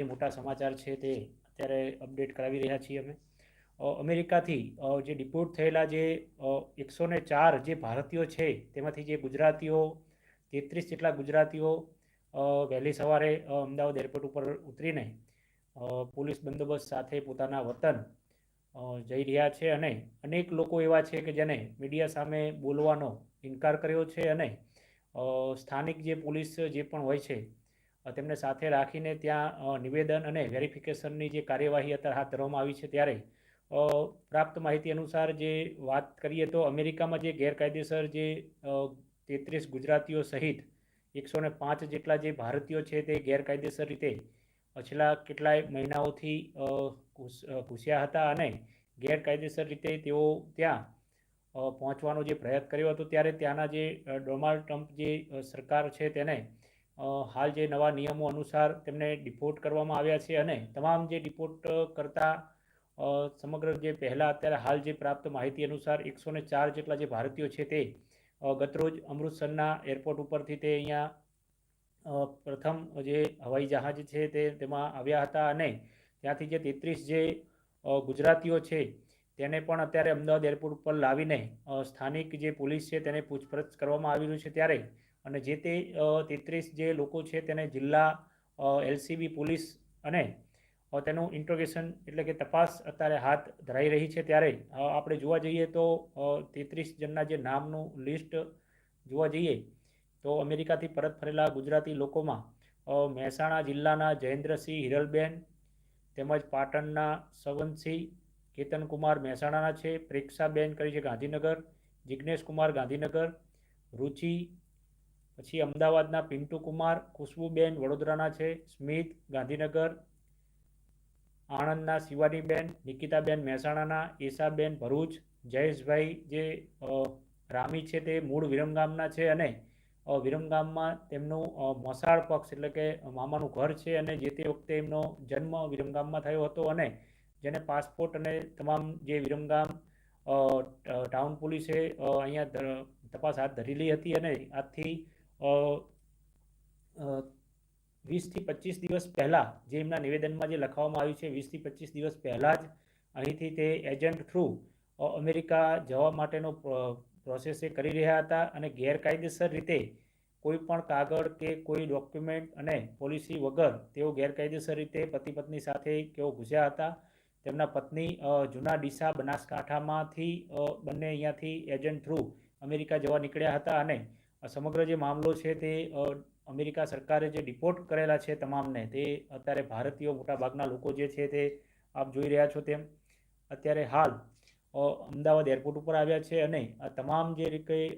જે મોટા સમાચાર છે તે અત્યારે અપડેટ કરાવી રહ્યા છીએ અમે. અમેરિકાથી જે ડિપોર્ટ થયેલા જે એકસો ને ચાર જે ભારતીયો છે, તેમાંથી જે ગુજરાતીઓ, તેત્રીસ જેટલા ગુજરાતીઓ વહેલી સવારે અમદાવાદ એરપોર્ટ ઉપર ઉતરીને પોલીસ બંદોબસ્ત સાથે પોતાના વતન જઈ રહ્યા છે અને અનેક લોકો એવા છે કે જેને મીડિયા સામે બોલવાનો ઇનકાર કર્યો છે અને સ્થાનિક જે પોલીસ જે પણ હોય છે તેમને સાથે રાખીને ત્યાં નિવેદન અને વેરિફિકેશનની જે કાર્યવાહી અત્યારે હાથ ધરવામાં આવી છે ત્યારે પ્રાપ્ત માહિતી અનુસાર જે વાત કરીએ તો અમેરિકામાં જે ગેરકાયદેસર જે તેત્રીસ ગુજરાતીઓ સહિત એકસો ને પાંચ જેટલા જે ભારતીયો છે તે ગેરકાયદેસર રીતે છેલ્લા કેટલાય મહિનાઓથી ઘૂસ્યા હતા અને ગેરકાયદેસર રીતે તેઓ ત્યાં પહોંચવાનો જે પ્રયત્ન કર્યો હતો ત્યારે ત્યાંના જે ડોનાલ્ડ ટ્રમ્પ જે સરકાર છે તેને હાલ જે નવા નિયમો અનુસાર તેમને ડિપોર્ટ કરવામાં આવ્યા છે અને તમામ જે ડિપોર્ટ કરતા સમગ્ર જે પહેલાં અત્યારે હાલ જે પ્રાપ્ત માહિતી અનુસાર એકસો ને ચાર જેટલા જે ભારતીયો છે તે ગતરોજ અમૃતસરના એરપોર્ટ ઉપરથી તે અહીંયા પ્રથમ જે હવાઈ જહાજ છે તે તેમાં આવ્યા હતા અને ત્યાંથી જે તેત્રીસ જે ગુજરાતીઓ છે તેને પણ અત્યારે અમદાવાદ એરપોર્ટ ઉપર લાવીને સ્થાનિક જે પોલીસ છે તેને પૂછપરછ કરવામાં આવી રહ્યું છે ત્યારે અને જે તે તેત્રીસ જે લોકો છે તેને જિલ્લા એલસીબી, પોલીસ અને તેનું ઇન્ટ્રોગેશન એટલે કે તપાસ અત્યારે હાથ ધરાઈ રહી છે ત્યારે આપણે જોવા જઈએ તો તેત્રીસ જણના જે નામનું લિસ્ટ જોવા જઈએ તો અમેરિકાથી પરત ફરેલા ગુજરાતી લોકોમાં મહેસાણા જિલ્લાના જયેન્દ્રસિંહ હિરલબેન, તેમજ પાટણના સવનસિંહ કેતનકુમાર મહેસાણાના છે, પ્રેક્ષાબેન કરી છે ગાંધીનગર જિજ્ઞેશ કુમાર ગાંધીનગર, રુચિ પછી અમદાવાદના પિન્ટુ કુમાર ખુશ્બુબેન વડોદરાના છે સ્મિત ગાંધીનગર આણંદના શિવાનીબેન નિકિતાબેન મહેસાણાના એશાબેન ભરૂચ જયેશભાઈ જે રામી છે તે મૂળ વિરમગામના છે અને વિરમગામમાં તેમનું મોસાળ પક્ષ એટલે કે મામાનું ઘર છે અને જે તે વખતે એમનો જન્મ વિરમગામમાં થયો હતો અને જેને પાસપોર્ટ અને તમામ જે વિરમગામ ટાઉન પોલીસે અહીંયા તપાસ હાથ ધરેલી હતી અને અ, વીસથી પચીસ દિવસ પહેલાં જે એમના નિવેદનમાં જે લખવામાં આવ્યું છે, વીસથી પચીસ દિવસ પહેલાં જ અહીંથી તે એજન્ટ થ્રુ અમેરિકા જવા માટેનો પ્રોસેસ એ કરી રહ્યા હતા અને ગેરકાયદેસર રીતે કોઈ પણ કાગળ કે કોઈ ડોક્યુમેન્ટ અને પોલિસી વગર તેઓ ગેરકાયદેસર રીતે પતિ પત્ની સાથે તેઓ ઘૂસ્યા હતા. તેમના પત્ની જૂના ડીસા બનાસકાંઠામાંથી બંને અહીંયાથી એજન્ટ થ્રુ અમેરિકા જવા નીકળ્યા હતા અને સમગ્ર જે મામલો છે તે અમેરિકા સરકારે જે ડિપોર્ટ કરેલા છે તમામને, તે અત્યારે ભારતીયો મોટાભાગના લોકો જે છે તે આપ જોઈ રહ્યા છો તેમ. અત્યારે હાલ અમદાવાદ એરપોર્ટ ઉપર આવ્યા છે અને આ તમામ જે કંઈ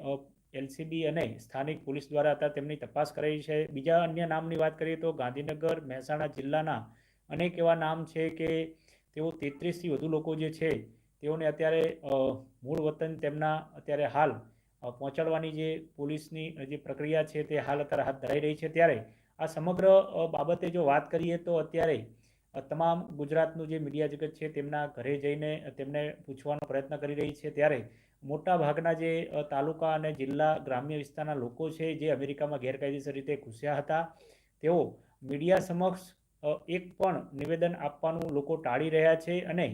એલસીબી અને સ્થાનિક પોલીસ દ્વારા હતા તેમની તપાસ કરાઈ છે. બીજા અન્ય નામની વાત કરીએ તો ગાંધીનગર, મહેસાણા જિલ્લાના અનેક એવા નામ છે કે તેઓ તેત્રીસથી વધુ લોકો જે છે, તેઓને અત્યારે મૂળ વતન તેમના અત્યારે હાલ પહોંચાડવાની જે પોલીસની જે પ્રક્રિયા છે તે હાલ અત્યારે હાથ ધરાઈ રહી છે. ત્યારે આ સમગ્ર બાબતે જો વાત કરીએ તો અત્યારે તમામ ગુજરાતનું જે મીડિયા જગત છે તેમના ઘરે જઈને તેમને પૂછવાનો પ્રયત્ન કરી રહી છે. ત્યારે મોટા ભાગના જે તાલુકા અને જિલ્લા ગ્રામ્ય વિસ્તારના લોકો છે જે અમેરિકામાં ગેરકાયદેસર રીતે ઘૂસ્યા હતા, તેઓ મીડિયા સમક્ષ એક પણ નિવેદન આપવાનું લોકો ટાળી રહ્યા છે અને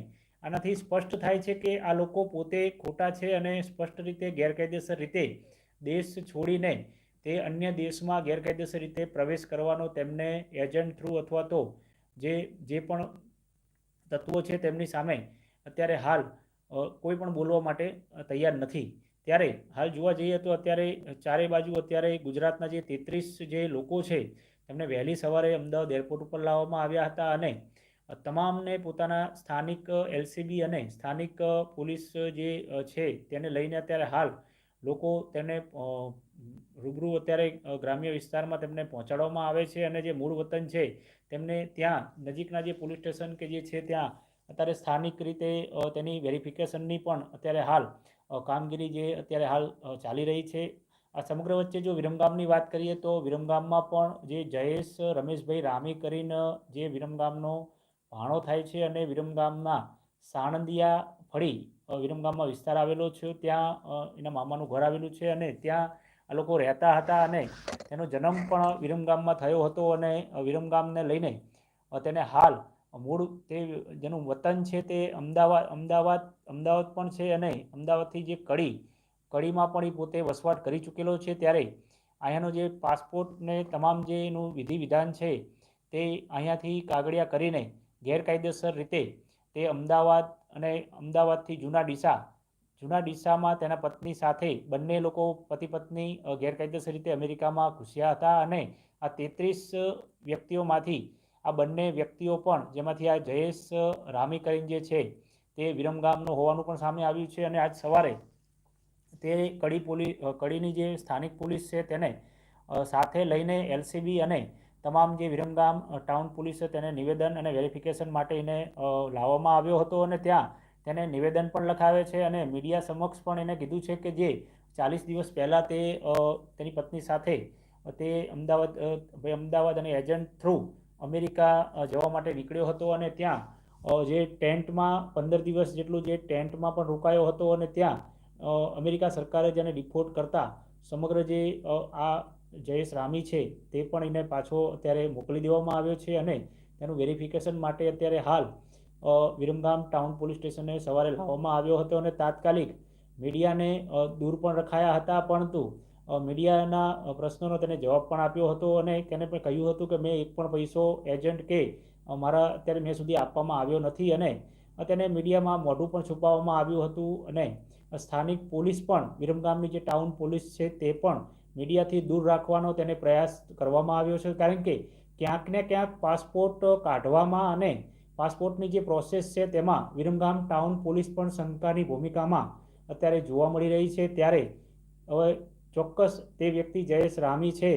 આનાથી સ્પષ્ટ થાય છે કે આ લોકો પોતે ખોટા છે અને સ્પષ્ટ રીતે, ગેરકાયદેસર રીતે દેશ છોડીને તે અન્ય દેશમાં ગેરકાયદેસર રીતે પ્રવેશ કરવાનો તેમને એજન્ટ થ્રુ અથવા તો જે જે પણ તત્વો છે તેમની સામે અત્યારે હાલ કોઈ પણ બોલવા માટે તૈયાર નથી. ત્યારે હાલ જોવા જઈએ તો અત્યારે ચારે બાજુ અત્યારે ગુજરાતના જે તેત્રીસ જે લોકો છે તેમને વહેલી સવારે અમદાવાદ એરપોર્ટ ઉપર લાવવામાં આવ્યા હતા અને તમામને પોતાના સ્થાનિક, એલસીબી અને સ્થાનિક પોલીસ જે છે તેને લઈને અત્યારે હાલ લોકો તેને રૂબરૂ અત્યારે ગ્રામ્ય વિસ્તારમાં તેમને પહોંચાડવામાં આવે છે અને જે મૂળ વતન છે તેમને ત્યાં નજીકના જે પોલીસ સ્ટેશન કે જે છે ત્યાં અત્યારે સ્થાનિક રીતે તેની વેરિફિકેશનની પણ અત્યારે હાલ કામગીરી જે અત્યારે હાલ ચાલી રહી છે. આ સમગ્ર વચ્ચે જો વિરમગામની વાત કરીએ તો વિરમગામમાં પણ જે જયેશ, રમેશભાઈ રામી કરીને જે વિરમગામનો ભાણો થાય છે અને વિરમગામના સાણંદિયા ફળી વિરમગામમાં વિસ્તાર આવેલો છે. ત્યાં એના મામાનું ઘર આવેલું છે અને ત્યાં આ લોકો રહેતા હતા અને તેનો જન્મ પણ વિરમગામમાં થયો હતો અને વિરમગામને લઈને તેને હાલ મૂળ તે જેનું વતન છે તે અમદાવાદ અમદાવાદ અમદાવાદ પણ છે અને અમદાવાદથી જે કડી, કડીમાં પણ એ પોતે વસવાટ કરી ચૂકેલો છે. ત્યારે અહીંયાનો જે પાસપોર્ટ ને તમામ જે એનું વિધિ વિધાન છે તે અહીંયાથી કાગળિયા કરીને ગેરકાયદેસર રીતે તે અમદાવાદ અને અમદાવાદથી જૂના ડીસા, જૂના ડીસામાં તેના પત્ની સાથે બંને લોકો પતિ પત્ની ગેરકાયદેસર રીતે અમેરિકામાં ઘૂસ્યા હતા અને આ તેત્રીસ વ્યક્તિઓમાંથી આ બંને વ્યક્તિઓ પણ, જેમાંથી આ જયેશ રામી કરીને જે છે તે વિરમગામનો હોવાનું પણ સામે આવ્યું છે અને આજ સવારે તે કડી પોલીસ કડીની જે સ્થાનિક પોલીસ છે તેને સાથે લઈને એલસીબી અને તમામ જે વિરમગામ ટાઉન પોલીસે તેને નિવેદન અને વેરિફિકેશન માટે એને લાવવામાં આવ્યો હતો અને ત્યાં તેને નિવેદન પણ લખાવે છે અને મીડિયા સમક્ષ પણ એને કીધું છે કે જે ચાલીસ દિવસ પહેલાં તે તેની પત્ની સાથે તે અમદાવાદ ભાઈ અમદાવાદ અને એજન્ટ થ્રુ અમેરિકા જવા માટે નીકળ્યો હતો અને ત્યાં જે ટેન્ટમાં પંદર દિવસ જેટલું જે ટેન્ટમાં પણ રોકાયો હતો અને ત્યાં અમેરિકા સરકારે જેને ડિપોર્ટ કરતા સમગ્ર જે આ જયેશ રામી છે, તે પણ એને પાછો અત્યારે મોકલી દેવામાં આવ્યો છે અને તેનું વેરિફિકેશન માટે અત્યારે હાલ વિરમગામ ટાઉન પોલીસ સ્ટેશને સવારે લાવવામાં આવ્યો હતો અને તાત્કાલિક મીડિયાને દૂર પણ રખાયા હતા, પરંતુ મીડિયાના પ્રશ્નોનો તેને જવાબ પણ આપ્યો હતો અને તેને પણ કહ્યું હતું કે મેં એક પણ પૈસો એજન્ટ કે મારા અત્યારે મેં સુધી આપવામાં આવ્યો નથી અને તેને મીડિયામાં મોઢું પણ છુપાવવામાં આવ્યું હતું અને સ્થાનિક પોલીસ પણ, વિરમગામની જે ટાઉન પોલીસ છે તે પણ મીડિયાથી દૂર રાખવાનો તેને પ્રયાસ કરવામાં આવ્યો છે. કારણ કે ક્યાંક ને ક્યાંક પાસપોર્ટ કાઢવામાં અને પાસપોર્ટની જે પ્રોસેસ છે તેમાં વિરમગામ ટાઉન પોલીસ પણ શંકાની ભૂમિકામાં અત્યારે જોવા મળી રહી છે. ત્યારે હવે ચોક્કસ તે વ્યક્તિ જયેશ રામી છે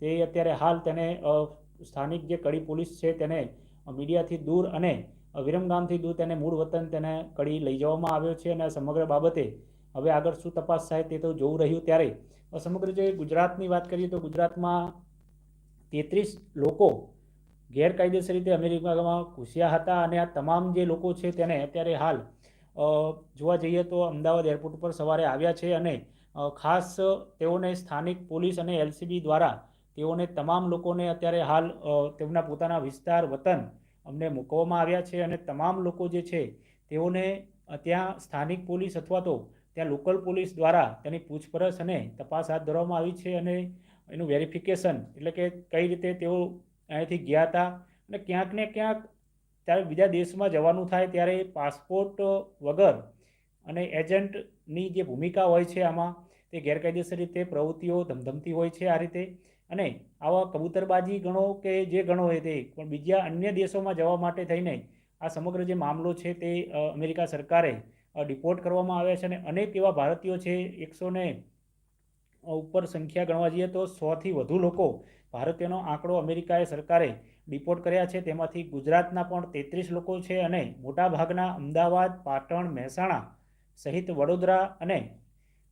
તે અત્યારે હાલ તેને સ્થાનિક જે કડી પોલીસ છે તેને મીડિયાથી દૂર અને વિરમગામથી દૂર તેને મૂળ વતન તેને કડી લઈ જવામાં આવ્યો છે અને સમગ્ર બાબતે હવે આગળ શું તપાસ થાય તે તો જોવું રહ્યું. ત્યારે સમગ્ર જે ગુજરાતની વાત કરીએ તો ગુજરાતમાં તેત્રીસ લોકો ગેરકાયદેસર રીતે અમેરિકામાં ઘૂસ્યા હતા અને આ તમામ જે લોકો છે તેને અત્યારે હાલ જોવા જઈએ તો અમદાવાદ એરપોર્ટ ઉપર સવારે આવ્યા છે અને ખાસ તેઓને સ્થાનિક પોલીસ અને એલસીબી દ્વારા તેઓને તમામ લોકોને અત્યારે હાલ તેમના પોતાના વિસ્તાર, વતન અમને મૂકવામાં આવ્યા છે અને તમામ લોકો જે છે તેઓને ત્યાં સ્થાનિક પોલીસ અથવા તો ત્યાં લોકલ પોલીસ દ્વારા તેની પૂછપરછ અને તપાસ હાથ ધરવામાં આવી છે અને એનું વેરિફિકેશન એટલે કે કઈ રીતે તેઓ અહીંયાથી ગયા હતા અને ક્યાંક ને ક્યાંક ત્યારે બીજા દેશમાં જવાનું થાય ત્યારે પાસપોર્ટ વગર અને એજન્ટની જે ભૂમિકા હોય છે આમાં તે ગેરકાયદેસર રીતે પ્રવૃત્તિઓ ધમધમતી હોય છે આ રીતે અને આવા કબૂતરબાજી ગણો કે જે ગણો હોય તે પણ બીજા અન્ય દેશોમાં જવા માટે થઈને આ સમગ્ર જે મામલો છે તે અમેરિકા સરકારે ડિપોર્ટ કરવામાં આવ્યા છે અને અનેક એવા ભારતીયો છે, એકસો ને ઉપર સંખ્યા ગણવા જઈએ તો સોથી વધુ લોકો ભારતીયનો આંકડો અમેરિકાએ સરકારે ડિપોર્ટ કર્યા છે. તેમાંથી ગુજરાતના પણ તેત્રીસ લોકો છે અને મોટાભાગના અમદાવાદ, પાટણ, મહેસાણા સહિત વડોદરા અને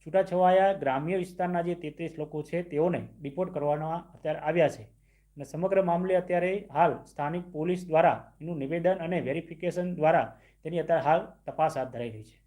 છૂટાછવાયા ગ્રામ્ય વિસ્તારના જે તેત્રીસ લોકો છે તેઓને ડિપોર્ટ કરવાના અત્યારે આવ્યા છે. અને સમગ્ર મામલે અત્યારે હાલ સ્થાનિક પોલીસ દ્વારા એનું નિવેદન અને વેરિફિકેશન દ્વારા તેની અત્યારે હાલ તપાસ હાથ ધરાઈ રહી છે.